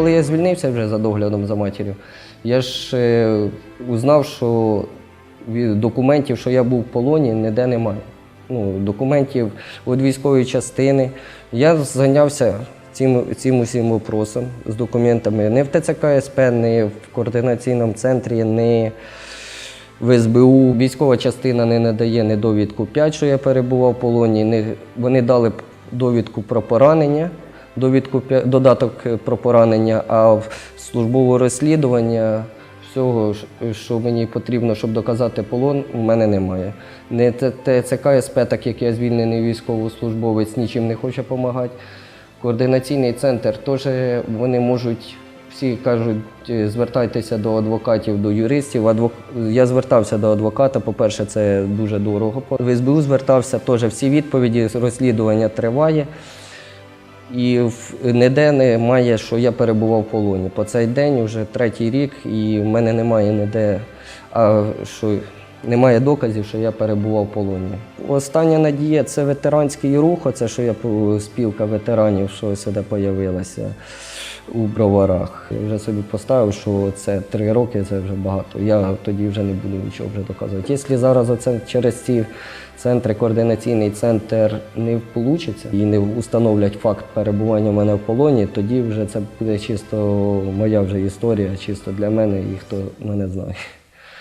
коли я звільнився вже за доглядом за матір'ю, я ж е, узнав, що від документів, що я був в полоні, ніде немає. Ну, документів від військової частини. Я зайнявся цим, цим усім вопросом з документами не в ТЦК СП, не в координаційному центрі, не в СБУ. Військова частина не надає ні довідку 5, що я перебував в полоні. Вони дали довідку про поранення, довідку додаток е, про поранення, а в службове розслідування всього, що мені потрібно, щоб доказати полон, у мене немає. Не ТЦК СП, так як я звільнений військовослужбовець, нічим не хоче допомагати. Координаційний центр теж вони можуть. Всі кажуть, е, звертайтеся до адвокатів, до юристів. Адвок... Я звертався до адвоката. По-перше, це дуже дорого. В СБУ звертався теж всі відповіді, розслідування триває. І ніде немає, що я перебував в полоні. По цей день вже третій рік, і в мене немає ніде, а, що немає доказів, що я перебував в полоні. Остання надія це ветеранський рух, оце що я спілка ветеранів, що сюди з'явилася у броварах. Я вже собі поставив, що це три роки це вже багато. Я тоді вже не буду нічого вже доказувати. Якщо зараз оце через ці центри, координаційний центр не вийде і не установлять факт перебування в мене в полоні, тоді вже це буде чисто моя вже історія, чисто для мене і хто мене знає.